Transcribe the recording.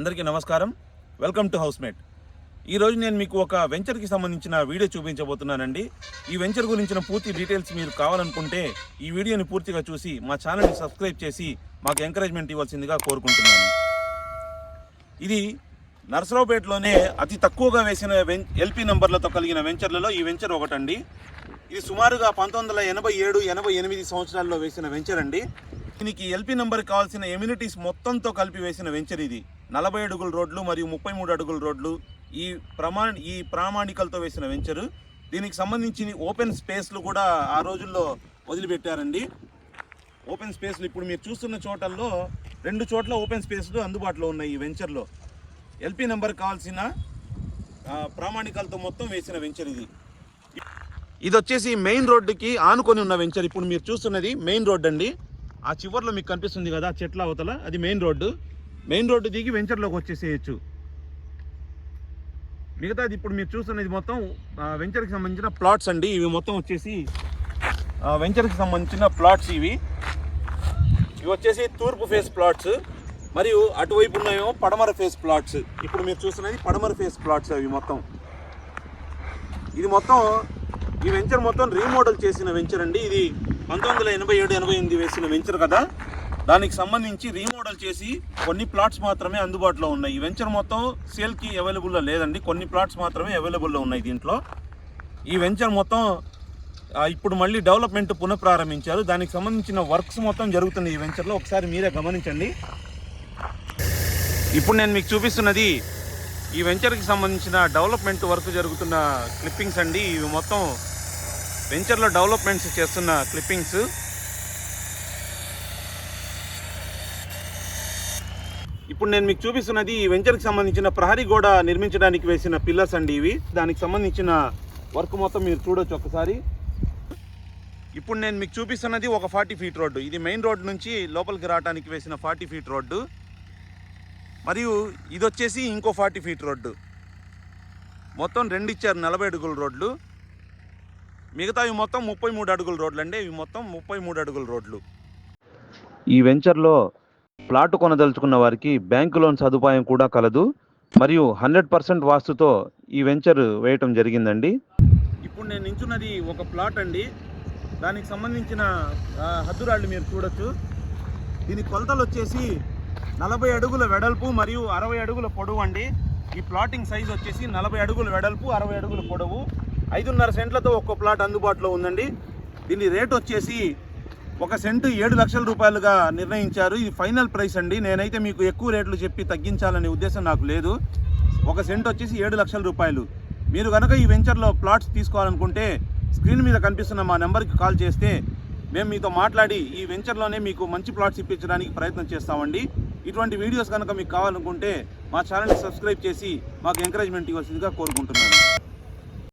అందరికీ నమస్కారం. Welcome to house mate ఈరోజు నేను మీకు ఒక వెంచర్కి సంబంధించిన వీడియో చూపించబోతున్నానండి. ఈ వెంచర్ గురించిన పూర్తి డీటెయిల్స్ మీరు కావాలనుకుంటే ఈ వీడియోని పూర్తిగా చూసి మా ఛానల్ని సబ్స్క్రైబ్ చేసి మాకు ఎంకరేజ్మెంట్ ఇవ్వాల్సిందిగా కోరుకుంటున్నాను. ఇది నర్సరావుపేటలోనే అతి తక్కువగా వేసిన వెం ఎల్పి నంబర్లతో కలిగిన వెంచర్లలో ఈ వెంచర్ ఒకటండి. ఇది సుమారుగా పంతొమ్మిది వందల ఎనభై ఏడు ఎనభై ఎనిమిది సంవత్సరాల్లో వేసిన వెంచర్ అండి దీనికి ఎల్పి నంబర్ కావాల్సిన ఎమ్యూనిటీస్ మొత్తంతో కలిపి వేసిన వెంచర్ ఇది. నలభై అడుగుల రోడ్లు మరియు ముప్పై మూడు అడుగుల రోడ్లు ఈ ప్రమా ఈ ప్రామాణికలతో వేసిన వెంచరు దీనికి సంబంధించిన ఓపెన్ స్పేస్లు కూడా ఆ రోజుల్లో వదిలిపెట్టారండి. ఓపెన్ స్పేస్లు ఇప్పుడు మీరు చూస్తున్న చోటల్లో రెండు చోట్ల ఓపెన్ స్పేస్లు అందుబాటులో ఉన్నాయి ఈ వెంచర్లో ఎల్పి నెంబర్ కావాల్సిన ప్రామాణికాలతో మొత్తం వేసిన వెంచర్ ఇది. ఇది వచ్చేసి మెయిన్ రోడ్డుకి ఆనుకొని ఉన్న వెంచర్ ఇప్పుడు మీరు చూస్తున్నది మెయిన్ రోడ్ అండి. ఆ చివర్లో మీకు కనిపిస్తుంది కదా చెట్ల అవతల. అది మెయిన్ రోడ్డు. మెయిన్ రోడ్డు దిగి వెంచర్లోకి వచ్చేసేయచ్చు. మిగతాది ఇప్పుడు మీరు చూస్తున్నది మొత్తం వెంచర్కి సంబంధించిన ప్లాట్స్ అండి. ఇవి మొత్తం వచ్చేసి వెంచర్కి సంబంధించిన ప్లాట్స్ ఇవి. ఇవి వచ్చేసి తూర్పు ఫేస్ ప్లాట్స్ మరియు అటువైపు ఉన్నాయేమో పడమర ఫేస్ ప్లాట్స్ ఇప్పుడు మీరు చూస్తున్నది పడమర ఫేస్ ప్లాట్స్ అవి మొత్తం. ఇది మొత్తం ఈ వెంచర్ మొత్తం రీమోడల్ చేసిన వెంచర్ అండి. ఇది పంతొమ్మిది వందల ఎనభై ఏడు ఎనభై ఎనిమిది వేసిన వెంచర్ కదా? దానికి సంబంధించి రీమోడల్ చేసి కొన్ని ప్లాట్స్ మాత్రమే అందుబాటులో ఉన్నాయి. ఈ వెంచర్ మొత్తం సేల్కి అవైలబుల్లో లేదండి. కొన్ని ప్లాట్స్ మాత్రమే అవైలబుల్లో ఉన్నాయి దీంట్లో. ఈ వెంచర్ మొత్తం ఇప్పుడు మళ్ళీ డెవలప్మెంట్ పునఃప్రారంభించారు. దానికి సంబంధించిన వర్క్స్ మొత్తం జరుగుతుంది ఈ వెంచర్లో. ఒకసారి మీరే గమనించండి. ఇప్పుడు నేను మీకు చూపిస్తున్నది ఈ వెంచర్కి సంబంధించిన డెవలప్మెంట్ వర్క్ జరుగుతున్న క్లిప్పింగ్స్ అండి. ఇవి మొత్తం వెంచర్లో డెవలప్మెంట్స్ చేస్తున్న క్లిప్పింగ్స్ ఇప్పుడు నేను మీకు చూపిస్తున్నది ఈ వెంచర్కి సంబంధించిన ప్రహరీ గోడ నిర్మించడానికి వేసిన పిల్లర్స్ అండి ఇవి. దానికి సంబంధించిన వర్క్ మొత్తం మీరు చూడొచ్చు ఒకసారి. ఇప్పుడు నేను మీకు చూపిస్తున్నది ఒక ఫార్టీ ఫీట్ రోడ్డు. ఇది మెయిన్ రోడ్ నుంచి లోపలికి రావడానికి వేసిన ఫార్టీ ఫీట్ రోడ్డు. మరియు ఇది వచ్చేసి ఇంకో ఫార్టీ ఫీట్ రోడ్డు. మొత్తం రెండు ఇచ్చారు నలభై అడుగుల రోడ్లు. మిగతావి మొత్తం ముప్పై మూడు అడుగుల రోడ్లు అండి ఇవి మొత్తం ముప్పై మూడు అడుగుల రోడ్లు. ఈ వెంచర్లో ప్లాట్ కొనదలుచుకున్న వారికి బ్యాంకు లోన్ సదుపాయం కూడా కలదు. మరియు హండ్రెడ్ పర్సెంట్ వాస్తుతో ఈ వెంచర్ వేయటం జరిగిందండి. ఇప్పుడు నేను నించున్నది ఒక ప్లాట్ అండి. దానికి సంబంధించిన హద్దురాళ్ళు మీరు చూడొచ్చు. దీని కొలతలు వచ్చేసి నలభై అడుగుల వెడల్పు మరియు అరవై అడుగుల పొడవు అండి. ఈ ప్లాటింగ్ సైజ్ వచ్చేసి నలభై అడుగుల వెడల్పు అరవై అడుగుల పొడవు. ఐదున్నర సెంట్లతో ఒక్కో ప్లాట్ అందుబాటులో ఉందండి. దీని రేట్ వచ్చేసి ఒక సెంటు ఏడు లక్షల రూపాయలుగా నిర్ణయించారు. ఇది ఫైనల్ ప్రైస్ అండి. నేనైతే మీకు ఎక్కువ రేట్లు చెప్పి తగ్గించాలనే ఉద్దేశం నాకు లేదు. ఒక సెంట్ వచ్చేసి ఏడు లక్షల రూపాయలు. మీరు కనుక ఈ వెంచర్లో ప్లాట్స్ తీసుకోవాలనుకుంటే స్క్రీన్ మీద కనిపిస్తున్న మా నెంబర్కి కాల్ చేస్తే మేము మీతో మాట్లాడి ఈ వెంచర్లోనే మీకు మంచి ప్లాట్స్ ఇప్పించడానికి ప్రయత్నం చేస్తామండి. ఇటువంటి వీడియోస్ కనుక మీకు కావాలనుకుంటే మా ఛానల్ని సబ్స్క్రైబ్ చేసి మాకు ఎంకరేజ్మెంట్ ఇవ్వాల్సిందిగా కోరుకుంటున్నాను.